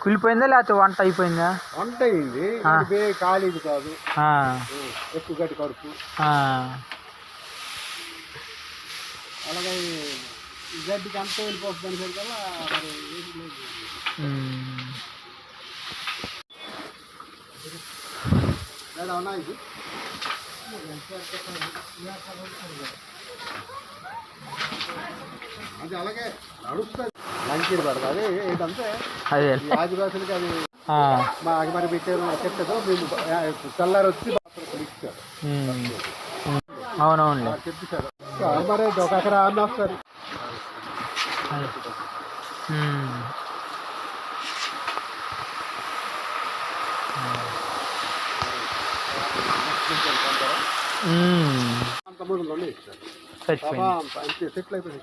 కుళ్ళిపోయిందా లేకపోతే వంట అయిపోయిందా? వంట అయింది ఖాళీది కాదు. ఎక్కువ గడ్డి కడుపు. అలాగే గడ్డికి అంతా వెళ్ళిపోతుంది కల్లా మరి ఏం లేదు. ఉమ్. మేడం అన్నా ఇది అది అలాగే నడుస్తుంది లంకీలు పడుతుంది అదే ఏంటంటే అదే ఆదివాసులకి మా మరి పెట్టారు చెప్పేదో మేము తెల్లారి వచ్చి బాత్రూమ్ ఇచ్చారు ఉమ్. ఉమ్. అవునవునులే చెప్పేశారు మరి ఒక ఎకరా అన్న వస్తారు అదే. ఉమ్. ఉమ్. అంత ముందులోనే ఇచ్చారు చచ్చిపోయింది బాబా అంత అంతే సెటిల్ అయిపోయింది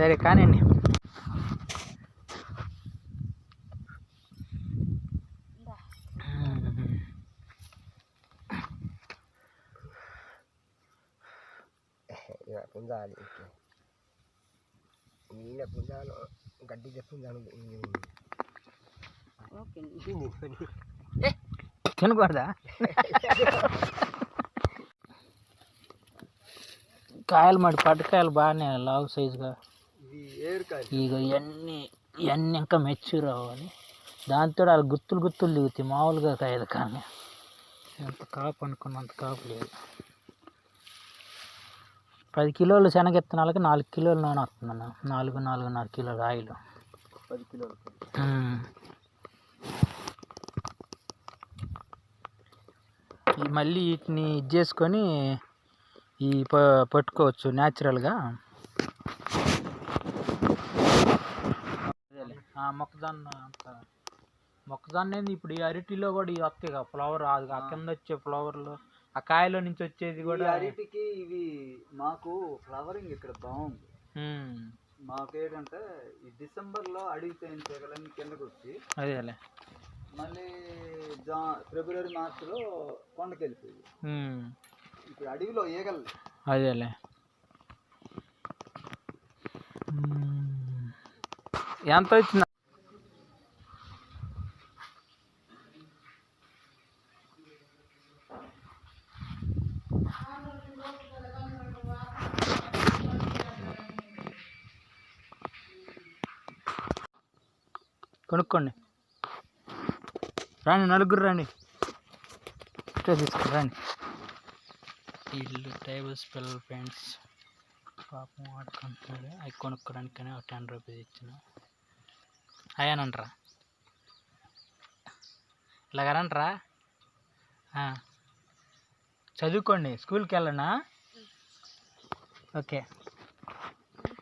సరే కానివ్వండి. పుంజాలి నీళ్ళ పుంజాలు గడ్డి పుంజాలు తినకూడదా? కాయలు మరి పట్టుకాయలు బాగానే లావు సైజుగా. ఇక ఇవన్నీ ఇవన్నీ ఇంకా మెచ్యూర్ అవ్వాలి. దాంతో వాళ్ళు గుత్తులు గుత్తులు దిగుతాయి మామూలుగా కాయలు కానీ. ఎంత కాపు అనుకున్నంత కాపు లేదు. పది కిలోలు శనగెత్తనాలకి నాలుగు కిలోలు నూనె వస్తుందన్న నాలుగు నాలుగున్నర కిలోలు ఆయిల్ పది కిలోలు మళ్ళీ వీటిని ఇది చేసుకొని ఈ ప పట్టుకోవచ్చు న్యాచురల్గా ఆ మొక్కజొన్న అంత. మొక్కజొన్న ఏంది? ఇప్పుడు ఈ అరటిలో కూడా ఇవి వస్తాయి కదా ఫ్లవర్ అది ఆ కింద వచ్చే ఫ్లవర్లు. ఆ కాయలో నుంచి వచ్చేది కూడా అరటికి ఇవి మాకు ఫ్లవరింగ్ ఇక్కడ బాగుంది. మాకేంటంటే ఈ డిసెంబర్లో అడవి తేనె తీగలన్నీ కిందకు వచ్చి అదేలే. మళ్ళీ జా ఫిబ్రవరి మార్చిలో కొండకి వెళ్ళిపోయి. ఇప్పుడు అడవిలో ఈగలు. అదేలే. ఎంత వచ్చింది? కొనుక్కోండి. రాండి నలుగురు రండి. తీసుకుని రండి. ఇల్లు టేబుల్స్ పిల్లల ఫ్రెండ్స్ పాపం ఆడుకుంటున్నాడు అవి కొనుక్కోడానికనే ఒక టెన్ రూపీస్ ఇచ్చిన. అయ్యానంటరా ఇలాగరంట్రా చదువుకోండి. స్కూల్కి వెళ్ళనా? ఓకే.